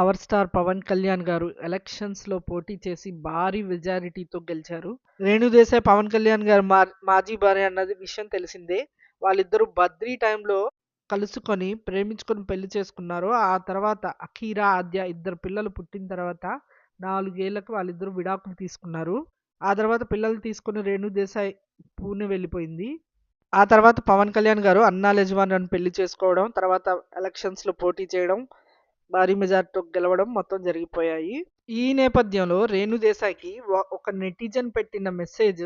Power star Pawan Kalyan గారు ఎలక్షన్స్‌లో పోటీ చేసి భారీ మెజారిటీతో గెలిచారు. రేణుదేశాయ్ పవన్ కళ్యాణ్ గారు మా మాజీ భార్య అన్నది విషయం తెలిసిందే. వాళ్ళిద్దరూ బద్రీ టైంలో కలుసుకొని, ప్రేమించుకొని పెళ్ళి చేసుకున్నారు. ఆ తర్వాత అఖీరా, ఆద్య ఇద్దరు పిల్లలు పుట్టిన తర్వాత నాలుగేళ్ళకు వాళ్ళిద్దరూ విడాకులు తీసుకున్నారు. ఆ తర్వాత పిల్లలు తీసుకొని రేణుదేశాయ్ పూణె వెళ్ళిపోయింది. ఆ తర్వాత పవన్ కళ్యాణ్ గారు అన్నా లెజ్వానియాని పెళ్ళి చేసుకోవడం, తర్వాత ఎలక్షన్స్‌లో పోటీ చేయడం, భారీ మెజార్టీతో గెలవడం మొత్తం జరిగిపోయాయి. ఈ నేపథ్యంలో రేణుదేశాయికి ఒక నెటిజన్ పెట్టిన మెసేజ్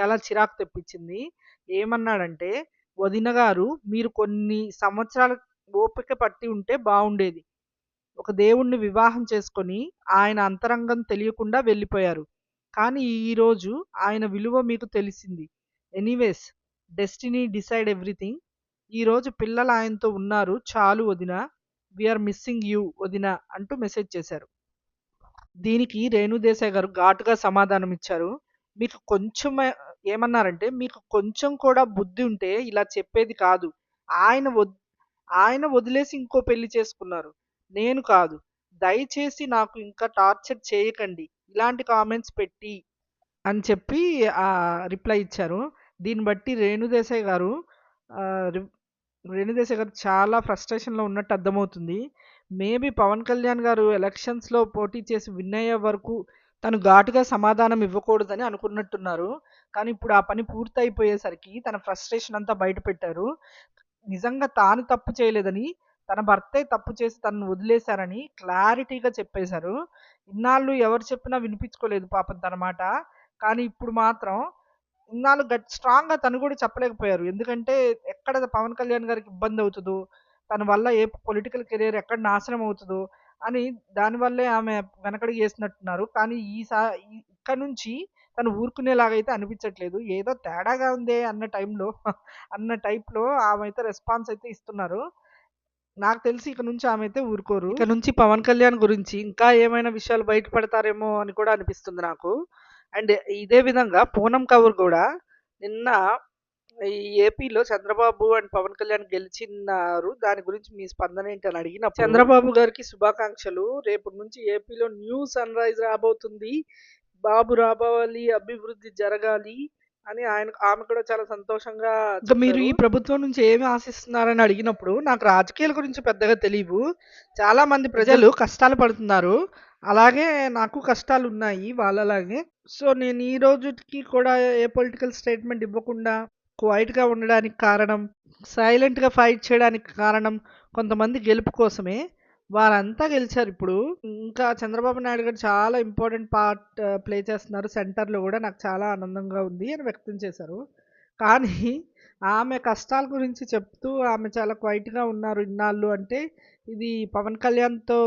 చాలా చిరాకు తెప్పించింది. ఏమన్నాడంటే, "వదిన గారు మీరు కొన్ని సంవత్సరాలు ఓపిక పట్టి ఉంటే బాగుండేది ఒక దేవుణ్ణి వివాహం చేసుకొని ఆయన అంతరంగం తెలియకుండా వెళ్ళిపోయారు. కానీ ఈరోజు ఆయన విలువ మీకు తెలిసింది. Anyways destiny decide everything. ఈరోజు పిల్లలు ఆయనతో ఉన్నారు. చాలు వదిన వి ఆర్ మిస్సింగ్ యూ వదినా" అంటూ మెసేజ్ చేశారు. దీనికి రేణుదేశాయ్ గారు ఘాటుగా సమాధానం ఇచ్చారు "మీకు కొంచెం ఏమన్నారంటే, మీకు కొంచెం కూడా బుద్ధి ఉంటే ఇలా చెప్పేది కాదు. ఆయన వద్ ఆయన వదిలేసి ఇంకో పెళ్ళి చేసుకున్నారు. నేను కాదు. దయచేసి నాకు ఇంకా టార్చర్ చేయకండి. ఇలాంటి కామెంట్స్ పెట్టి" అని చెప్పి రిప్లై ఇచ్చారు. దీన్ని బట్టి రేణుదేశాయ్ గారు ఆహ్, గారు చాలా ఫ్రస్ట్రేషన్‌లో ఉన్నట్టు అర్థమవుతుంది. మేబీ పవన్ కళ్యాణ్ గారు ఎలక్షన్స్‌లో పోటీ చేసి విన్ అయ్యే వరకు తను ఘాటుగా సమాధానం ఇవ్వకూడదని అనుకున్నట్టున్నారు. కానీ ఇప్పుడు ఆ పని పూర్తయిపోయేసరికి తన ఫ్రస్ట్రేషన్ అంతా బయట పెట్టారు. నిజంగా తాను తప్పు చేయలేదని, తన భర్తే తప్పు చేసి తనను వదిలేశారని క్లారిటీగా చెప్పేశారు. ఇన్నాళ్ళు ఎవరు చెప్పినా వినిపించుకోలేదు పాపం తన మాట. కానీ ఇప్పుడు మాత్రం ఇన్నాళ్ళు గట్ స్ట్రాంగ్‌గా తను కూడా చెప్పలేకపోయారు. ఎందుకంటే ఎక్కడ పవన్ కళ్యాణ్ గారికి ఇబ్బంది అవుతుందో తన వల్ల ఏ పొలిటికల్ కెరియర్ ఎక్కడ నాశనం అవుతుందో అని దానివల్లే ఆమె వెనకడుగు వేసినట్టున్నారు. కానీ ఈసా ఇక్కడ నుంచి తను ఊరుకునేలాగా అయితే అనిపించట్లేదు. ఏదో తేడాగా ఉందే అన్న టైంలో అన్న టైప్‌లో ఆమె అయితే రెస్పాన్స్ అయితే ఇస్తున్నారు. నాకు తెలిసి ఇక నుంచి ఆమె అయితే ఊరుకోరు. ఇక నుంచి పవన్ కళ్యాణ్ గురించి ఇంకా ఏమైనా విషయాలు బయటపడతారేమో అని కూడా అనిపిస్తుంది నాకు. అండ్ ఇదే విధంగా పూనమ్ కపూర్ కూడా నిన్న ఈ ఏపీలో చంద్రబాబు అండ్ పవన్ కళ్యాణ్ గెలిచినారు. దాని గురించి మీ స్పందన ఏంటి అని అడిగినప్పుడు చంద్రబాబు గారికి శుభాకాంక్షలు. రేపటి నుంచి ఏపీలో న్యూ సన్‌రైజ్ రాబోతుంది. బాబు రాబోవాలి, అభివృద్ధి జరగాలి అని ఆయన ఆమె కూడా చాలా సంతోషంగా ఇక మీరు ఈ ప్రభుత్వం నుంచి ఏమి ఆశిస్తున్నారని అడిగినప్పుడు నాకు రాజకీయాల గురించి పెద్దగా తెలీవు. చాలా మంది ప్రజలు కష్టాలు పడుతున్నారు. అలాగే నాకు కష్టాలు ఉన్నాయి వాళ్ళలాగే. సో నేను ఈ రోజుకి కూడా ఏ పొలిటికల్ స్టేట్మెంట్ ఇవ్వకుండా క్వైట్‌గా ఉండడానికి కారణం, సైలెంట్‌గా ఫైట్ చేయడానికి కారణం కొంతమంది గెలుపు కోసమే. వారంతా గెలిచారు ఇప్పుడు. ఇంకా చంద్రబాబు నాయుడు గారు చాలా ఇంపార్టెంట్ పార్ట్ ప్లే చేస్తున్నారు సెంటర్‌లో కూడా నాకు చాలా ఆనందంగా ఉంది అని వ్యక్తం చేశారు. కానీ ఆమె కష్టాల గురించి చెప్తూ ఆమె చాలా క్వైట్‌గా ఉన్నారు ఇన్నాళ్ళు అంటే ఇది పవన్ కళ్యాణ్‌తో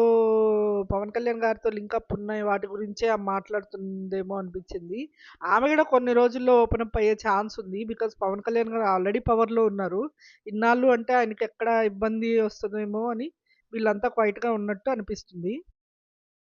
పవన్ కళ్యాణ్ గారితో లింకప్ ఉన్నాయి వాటి గురించే ఆమె మాట్లాడుతుందేమో అనిపించింది. ఆమె కూడా కొన్ని రోజుల్లో ఓపెన్ అప్ అయ్యే ఛాన్స్ ఉంది. బికాజ్ పవన్ కళ్యాణ్ గారు ఆల్రెడీ పవర్‌లో ఉన్నారు. ఇన్నాళ్ళు అంటే ఆయనకి ఎక్కడ ఇబ్బంది వస్తదేమో అని వీళ్ళంతా క్వైట్‌గా ఉన్నట్టు అనిపిస్తుంది.